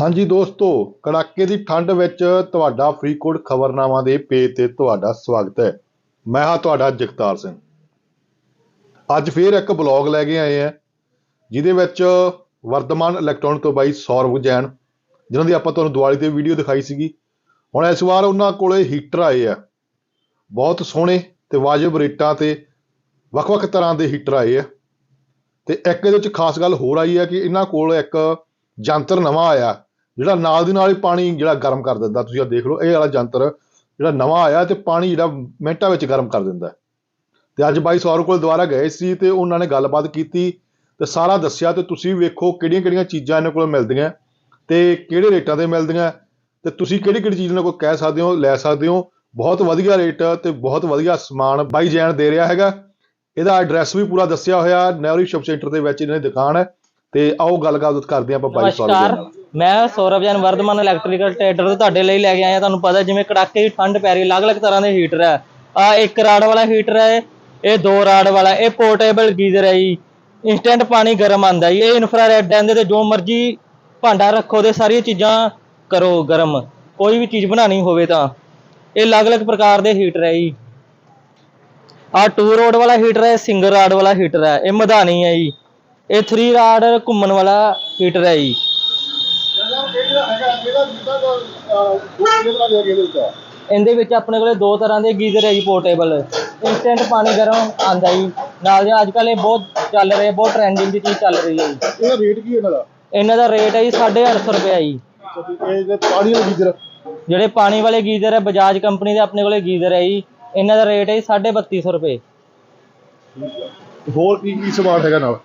ਹਾਂਜੀ ਦੋਸਤੋ, ਕੜਾਕੇ ਦੀ ਠੰਡ ਵਿੱਚ ਤੁਹਾਡਾ ਫਰੀਦਕੋਟ ਖਬਰਨਾਮਾ ਦੇ ਪੇਜ ਤੇ ਤੁਹਾਡਾ ਸਵਾਗਤ ਹੈ। ਮੈਂ ਹਾਂ ਤੁਹਾਡਾ ਜਗਤਾਰ ਸਿੰਘ। ਅੱਜ ਫੇਰ ਇੱਕ ਬਲੌਗ ਲੈ ਕੇ ਆਏ ਆ ਜਿਹਦੇ ਵਿੱਚ ਵਰਤਮਾਨ ਇਲੈਕਟ੍ਰੋਨਿਕ ਤੋਂ ਬਾਈ ਸੌਰਵ ਜੈਨ, ਜਿਨ੍ਹਾਂ ਦੀ ਆਪਾਂ ਤੁਹਾਨੂੰ ਦੀਵਾਲੀ ਤੇ ਵੀਡੀਓ ਦਿਖਾਈ ਸੀਗੀ। ਹੁਣ ਇਸ ਵਾਰ ਉਹਨਾਂ ਕੋਲੇ ਹੀਟਰ ਆਏ ਆ। ਬਹੁਤ ਸੋਹਣੇ ਤੇ ਵਾਜਬ ਰੇਟਾਂ ਤੇ ਵੱਖ-ਵੱਖ ਤਰ੍ਹਾਂ ਦੇ ਹੀਟਰ ਆਏ ਆ। ਤੇ ਇੱਕ ਇਹਦੇ ਵਿੱਚ ਖਾਸ ਗੱਲ ਹੋਰ ਆਈ ਹੈ ਕਿ ਇਹਨਾਂ ਕੋਲ ਇੱਕ ਜੰਤਰ ਨਵਾਂ ਆਇਆ। ਜਿਹੜਾ ਨਾਲ ਦੀ ਨਾਲ ਹੀ ਪਾਣੀ ਜਿਹੜਾ ਗਰਮ ਕਰ ਦਿੰਦਾ ਤੁਸੀਂ ਆ ਦੇਖ ਲਓ ਇਹ ਵਾਲਾ ਜੰਤਰ ਜਿਹੜਾ ਨਵਾਂ ਆਇਆ ਤੇ ਪਾਣੀ ਜਿਹੜਾ ਮਿੰਟਾਂ ਵਿੱਚ ਗਰਮ ਕਰ ਦਿੰਦਾ ਤੇ ਅੱਜ ਬਾਈ ਸੌਰਵ ਕੋਲ ਦੁਬਾਰਾ ਗਏ ਸੀ ਤੇ ਉਹਨਾਂ ਨੇ ਗੱਲਬਾਤ ਕੀਤੀ ਤੇ ਸਾਰਾ ਦੱਸਿਆ ਤੇ ਤੁਸੀਂ ਵੇਖੋ ਕਿਹੜੀਆਂ ਕਿਹੜੀਆਂ ਚੀਜ਼ਾਂ ਇਹਨਾਂ ਕੋਲ ਮਿਲਦੀਆਂ ਤੇ ਕਿਹੜੇ ਰੇਟਾਂ ਤੇ ਮਿਲਦੀਆਂ ਤੇ ਤੁਸੀਂ ਕਿਹੜੀ ਕਿਹੜੀ ਚੀਜ਼ ਇਹਨਾਂ ਕੋਲ ਕਹਿ ਸਕਦੇ ਹੋ ਲੈ ਸਕਦੇ ਹੋ। ਬਹੁਤ ਵਧੀਆ ਰੇਟ ਤੇ ਬਹੁਤ ਵਧੀਆ ਸਮਾਨ ਬਾਈ ਜੈਨ ਦੇ ਰਿਹਾ ਹੈਗਾ। ਇਹਦਾ ਐਡਰੈਸ ਵੀ ਪੂਰਾ ਦੱਸਿਆ ਹੋਇਆ ਨਹਿਰੂ ਸ਼ੌਪ ਸੈਂਟਰ ਦੇ ਵਿੱਚ ਇਹਨਾਂ ਦੀ ਦੁਕਾਨ ਹੈ। ਤੇ ਆਓ ਗੱਲਬਾਤ ਕਰਦੇ ਆਪਾਂ ਬਾਈ ਸੌਰਵ ਨਮਸਕਾਰ। ਦੇ ਨਾਲ ਮੈਂ ਸੌਰਵ ਜੈਨ ਵਰਧਮਾਨ ਇਲੈਕਟ੍ਰੀਕਲ ਟ੍ਰੇਡਰ ਤੋਂ ਤੁਹਾਡੇ ਲਈ ਲੈ ਕੇ ਆਇਆ। ਤੁਹਾਨੂੰ ਪਤਾ ਜਿਵੇਂ ਕੜਾਕੇ ਦੀ ਠੰਡ ਪੈ ਰਹੀ, ਅਲੱਗ-ਅਲੱਗ ਤਰ੍ਹਾਂ ਦੇ ਹੀਟਰ ਹੈ। ਆ ਇੱਕ ਰਾਡ ਵਾਲਾ ਹੀਟਰ ਹੈ, ਇਹ ਦੋ ਰਾਡ ਵਾਲਾ, ਇਹ ਪੋਰਟੇਬਲ ਗੀਜ਼ਰ ਹੈ ਜੀ। ਇਨਸਟੈਂਟ ਪਾਣੀ ਗਰਮ ਆਂਦਾ ਜੀ। ਇਹ ਇਨਫਰਾਰੈਡ ਇਹਦੇ ਤੇ ਜੋ ਮਰਜ਼ੀ ਭਾਂਡਾ ਰੱਖੋ ਤੇ ਸਾਰੀਆਂ ਚੀਜ਼ਾਂ ਕਰੋ ਗਰਮ। ਕੋਈ ਵੀ ਚੀਜ਼ ਬਣਾਣੀ ਹੋਵੇ ਤਾਂ। ਇਹ ਅਲੱਗ-ਅਲੱਗ ਪ੍ਰਕਾਰ ਦੇ ਹੀਟਰ ਹੈ ਜੀ। ਆ ਟੂ ਰੋਡ ਵਾਲਾ ਹੀਟਰ ਹੈ ਸਿੰਗਲ ਰਾਡ ਵਾਲਾ ਹੀਟਰ ਹੈ। ਇਹ ਮਧਾਨੀ ਹੈ ਜੀ। ਇਹ 3 ਰਾਡ ਘੁੰਮਣ ਵਾਲਾ ਹੀਟਰ ਹੈ ਜੀ। ਇਹਦੇ ਵਿੱਚ ਆਪਣੇ ਕੋਲੇ ਦੋ ਤਰ੍ਹਾਂ ਦੇ ਗੀਜ਼ਰ ਹੈ ਜੀ ਪੋਰਟੇਬਲ ਇਨਸਟੈਂਟ ਪਾਣੀ ਗਰਮ ਆਂਦਾ ਜੀ। ਨਾਲ ਦੇ ਅੱਜ ਕੱਲ ਇਹ ਬਹੁਤ ਚੱਲ ਰਹੇ ਬਹੁਤ ਟ੍ਰੈਂਡਿੰਗ ਦੀ ਚੀਜ਼ ਚੱਲ ਰਹੀ ਹੈ ਜੀ। ਇਹਦਾ ਰੇਟ ਕੀ ਇਹਨਾਂ ਦਾ? ਇਹਨਾਂ ਦਾ ਰੇਟ ਹੈ ਜੀ 850 ਰੁਪਏ ਜੀ। ਇਹ ਜੇ ਪਾਣੀ ਵਾਲਾ ਗੀਜ਼ਰ ਜਿਹੜੇ ਪਾਣੀ ਵਾਲੇ ਗੀਜ਼ਰ ਹੈ ਬਜਾਜ ਕੰਪਨੀ ਦੇ ਆਪਣੇ ਕੋਲੇ ਗੀਜ਼ਰ ਹੈ ਜੀ। ਇਹਨਾਂ ਦਾ ਰੇਟ ਹੈ ਜੀ 3250 ਰੁਪਏ। ਹੋਰ ਕੀ ਕੀ ਸਮਾਨ ਹੈਗਾ ਨਾਲ?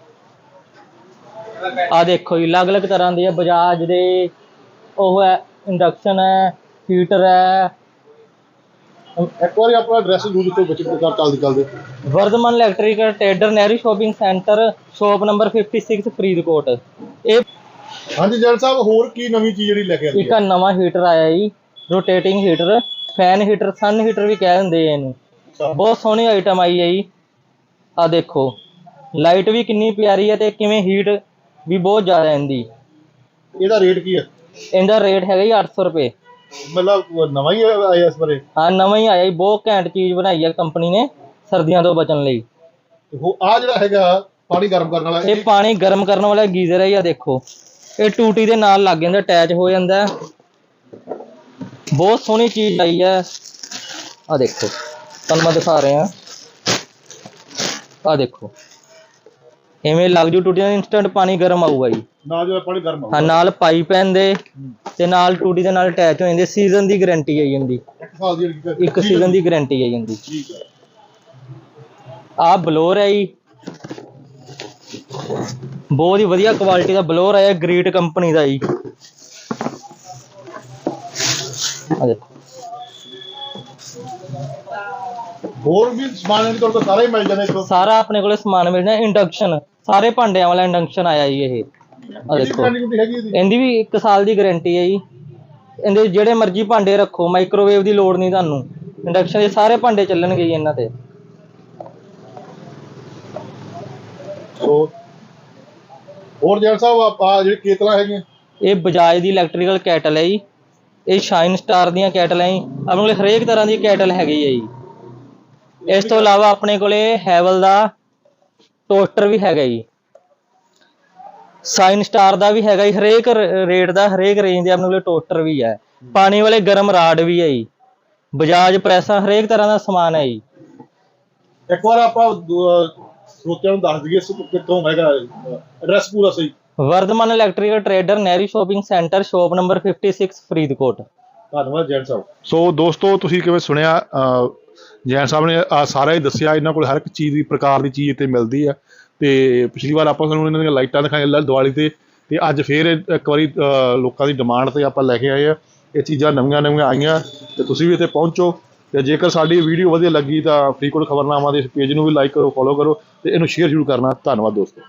ਆ ਦੇਖੋ ਜੀ ਅਲੱਗ-ਅਲੱਗ ਤਰ੍ਹਾਂ ਦੇ ਬਜਾਜ ਦੇ। ਉਹ ਹੈ ਇੰਡਕਸ਼ਨ ਹੈ ਹੀਟਰ ਹੈ। ਇੱਕ ਵਾਰੀ ਆਪਣਾ ਐਡਰੈਸ ਜ਼ਰੂਰ ਦਿੱਤੋ ਵਿੱਚ ਪ੍ਰਕਾਰ ਚੱਲਦੇ ਚੱਲਦੇ। Vardhaman electrical trader Nehru shopping centre shop number 56 Faridkot. ਇਹ ਹਾਂਜੀ ਜੈਨ ਸਾਹਿਬ ਹੋਰ ਕੀ ਨਵੀਂ ਚੀਜ਼ ਜਿਹੜੀ ਲੈ ਕੇ ਆਈ ਇੱਕ ਨਵਾਂ ਹੀਟਰ ਆਇਆ ਜੀ rotating heater fan heater sun heater ਵੀ ਕਹਿ ਦਿੰਦੇ ਆ ਇਹਨੂੰ। ਬਹੁਤ ਸੋਹਣੀ ਆਈਟਮ ਆਈ ਹੈ ਜੀ। ਆ ਦੇਖੋ ਲਾਈਟ ਵੀ ਕਿੰਨੀ ਪਿਆਰੀ ਹੈ ਤੇ ਕਿਵੇਂ ਹੀਟ ਵੀ ਬਹੁਤ ਜ਼ਿਆਦਾ ਇਹਦੀ। ਇਹਦਾ ਰੇਟ ਕੀ ਹੈ ਇਹਦਾ ਰੇਟ ਹੈਗਾ ਜੀ 800 ਰੁਪਏ। ਮਤਲਬ ਨਵਾਂ ਹੀ ਆਇਆ ਇਸ ਬਾਰੇ? ਹਾਂ ਨਵਾਂ ਹੀ ਆਇਆ ਜੀ ਬਹੁਤ ਘੈਂਟ ਚੀਜ਼ ਬਣਾਈ ਹੈ ਕੰਪਨੀ ਨੇ ਸਰਦੀਆਂ ਤੋਂ ਬਚਣ ਲਈ। ਆ ਜਿਹੜਾ ਹੈਗਾ ਪਾਣੀ ਗਰਮ ਕਰਨ ਵਾਲਾ ਇਹ ਪਾਣੀ ਗਰਮ ਕਰਨ ਵਾਲਾ ਗੀਜ਼ਰ ਹੈ ਆ ਦੇਖੋ। ਇਹ ਟੂਟੀ ਦੇ ਨਾਲ ਲੱਗ ਜਾਂਦਾ ਅਟੈਚ ਹੋ ਜਾਂਦਾ। ਬਹੁਤ ਸੋਹਣੀ ਚੀਜ਼ ਆਈ ਹੈ ਆ ਦੇਖੋ ਤੁਹਾਨੂੰ ਮੈਂ ਦਿਖਾ ਰਿਹਾ। ਆ ਦੇਖੋ। ਐਵੇਂ ਲੱਗ ਜੂ ਟੂਟੀ ਦਾ ਇਨਸਟੈਂਟ ਪਾਣੀ ਗਰਮ ਆਊਗਾ ਜੀ। ਨਾਲ ਜਿਹੜਾ ਪਾਣੀ ਗਰਮ ਹਾਂ ਨਾਲ ਪਾਈਪ ਦੇ ਤੇ ਨਾਲ ਟੂਟੀ ਦੇ ਨਾਲ ਅਟੈਚ ਹੋ ਜਾਂਦੇ ਸੀਜ਼ਨ ਦੀ ਗਾਰੰਟੀ ਹੈ ਜੀ ਇਹਦੀ। ਇੱਕ ਸਾਲ ਦੀ ਜਿਹੜੀ ਇੱਕ ਸੀਜ਼ਨ ਦੀ ਗਾਰੰਟੀ ਹੈ ਜੀ ਇਹਦੀ। ਠੀਕ ਹੈ। ਆਹ ਬਲੋਰ ਹੈ ਜੀ। ਬਹੁਤ ਹੀ ਵਧੀਆ ਕੁਆਲਿਟੀ ਦਾ ਬਲੋਰ ਹੈ ਗ੍ਰੇਟ ਕੰਪਨੀ ਦਾ ਜੀ। ਆ ਦੇਖੋ। ਹੋਰ ਵੀ ਸਮਾਨ ਇਹਨਾਂ ਕੋਲ ਸਾਰਾ ਹੀ ਮਿਲ ਜਾਂਦਾ ਸਾਰਾ ਆਪਣੇ ਕੋਲੇ ਸਮਾਨ ਮਿਲ ਜਾਂਦਾ ਇੰਡਕਸ਼ਨ ਸਾਰੇ ਭਾਂਡਿਆਂ ਵਾਲਾ ਇੰਡਕਸ਼ਨ ਆਇਆ ਜੀ ਇਹ। ਆ ਦੇਖੋ। ਹੈਗੀ ਇਹਦੀ ਵੀ 1 ਸਾਲ ਦੀ ਗਾਰੰਟੀ ਹੈ ਜੀ। ਇਹਦੇ ਜਿਹੜੇ ਮਰਜ਼ੀ ਭਾਂਡੇ ਰੱਖੋ ਮਾਈਕ੍ਰੋਵੇਵ ਦੀ ਲੋੜ ਨਹੀਂ ਤੁਹਾਨੂੰ। ਇੰਡਕਸ਼ਨ ਦੇ ਸਾਰੇ ਭਾਂਡੇ ਚੱਲਣਗੇ ਜੀ ਇਹਨਾਂ ਤੇ। ਹੋਰ ਜੈਨ ਸਾਹਿਬ ਆਪਾਂ ਜਿਹੜੀ ਕੇਤਲਾਂ ਹੈਗੀਆਂ? ਇਹ ਬਜਾਜ ਦੀ ਇਲੈਕਟ੍ਰੀਕਲ ਕੈਟਲ ਹੈ ਜੀ। ਇਹ ਸ਼ਾਈਨ ਸਟਾਰ ਦੀਆਂ ਕੈਟਲ ਹੈ ਜੀ। ਆਪਣੇ ਕੋਲੇ ਹਰੇਕ ਤਰ੍ਹਾਂ ਦੀ ਕੈਟਲ ਹੈਗੀ ਹੈ ਜੀ। ਇਸ ਤੋਂ ਇਲਾਵਾ ਆਪਣੇ ਕੋਲੇ ਹੈਵਲ ਦਾ ਟੋਸਟਰ ਵੀ ਹੈਗਾ ਜੀ। ਸਾਈਨ ਸਟਾਰ ਦਾ ਵੀ ਹੈਗਾ ਜੀ ਹਰੇਕ ਰੇਟ ਦਾ ਹਰੇਕ ਰੇਂਜ ਦੇ ਆਪਣੇ ਕੋਲੇ ਟੋਸਟਰ ਵੀ ਹੈ। ਪਾਣੀ ਵਾਲੇ ਗਰਮ ਰਾਡ ਵੀ ਹੈ ਜੀ। ਬਜਾਜ ਪ੍ਰੈਸਾਂ ਹਰੇਕ ਤਰ੍ਹਾਂ ਦਾ ਸਮਾਨ ਹੈ ਜੀ। ਇੱਕ ਵਾਰ ਆਪਾਂ ਸਰੋਤਿਆਂ ਨੂੰ ਦੱਸ ਦਈਏ ਕਿੱਥੋਂ ਹੈਗਾ ਐਡਰੈਸ ਪੂਰਾ ਸਹੀ। Vardhaman electrical trader Nehru shopping centre shop number 56 Faridkot. ਧੰਨਵਾਦ ਜੈਨ ਸਾਹਿਬ। ਸੋ ਦੋਸਤੋ ਤੁਸੀਂ ਕਿਵੇਂ ਸੁਣਿਆ ਜੈਨ ਸਾਹਿਬ ਨੇ ਆ ਸਾਰਾ ਹੀ ਦੱਸਿਆ, ਇਹਨਾਂ ਕੋਲ ਹਰ ਇੱਕ ਚੀਜ਼ ਦੀ ਪ੍ਰਕਾਰ ਦੀ ਚੀਜ਼ ਇੱਥੇ ਮਿਲਦੀ ਆ। ਤੇ ਪਿਛਲੀ ਵਾਰ ਆਪਾਂ ਤੁਹਾਨੂੰ ਇਹਨਾਂ ਦੀਆਂ ਲਾਈਟਾਂ ਦਿਖਾਈਆਂ ਲ- ਦੀਵਾਲੀ ਤੇ ਤੇ ਅੱਜ ਫੇਰ ਇੱਕ ਵਾਰੀ ਲੋਕਾਂ ਦੀ ਡਿਮਾਂਡ ਤੇ ਆਪਾਂ ਲੈ ਕੇ ਆਏ ਆ। ਇਹ ਚੀਜ਼ਾਂ ਨਵੀਆਂ ਨਵੀਆਂ ਆਈਆਂ, ਤੇ ਤੁਸੀਂ ਵੀ ਇੱਥੇ ਪਹੁੰਚੋ। ਤੇ ਜੇਕਰ ਸਾਡੀ ਵੀਡੀਓ ਵਧੀਆ ਲੱਗੀ ਤਾਂ ਫਰੀਦਕੋਟ ਖਬਰਨਾਮਾ ਦੇ ਇਸ ਪੇਜ ਨੂੰ ਵੀ ਲਾਈਕ ਕਰੋ ਫੋਲੋ ਕਰੋ, ਤੇ ਇਹਨੂੰ ਸ਼ੇਅਰ ਜ਼ਰੂਰ ਕਰਨਾ। ਧੰਨਵਾਦ ਦੋਸਤੋ।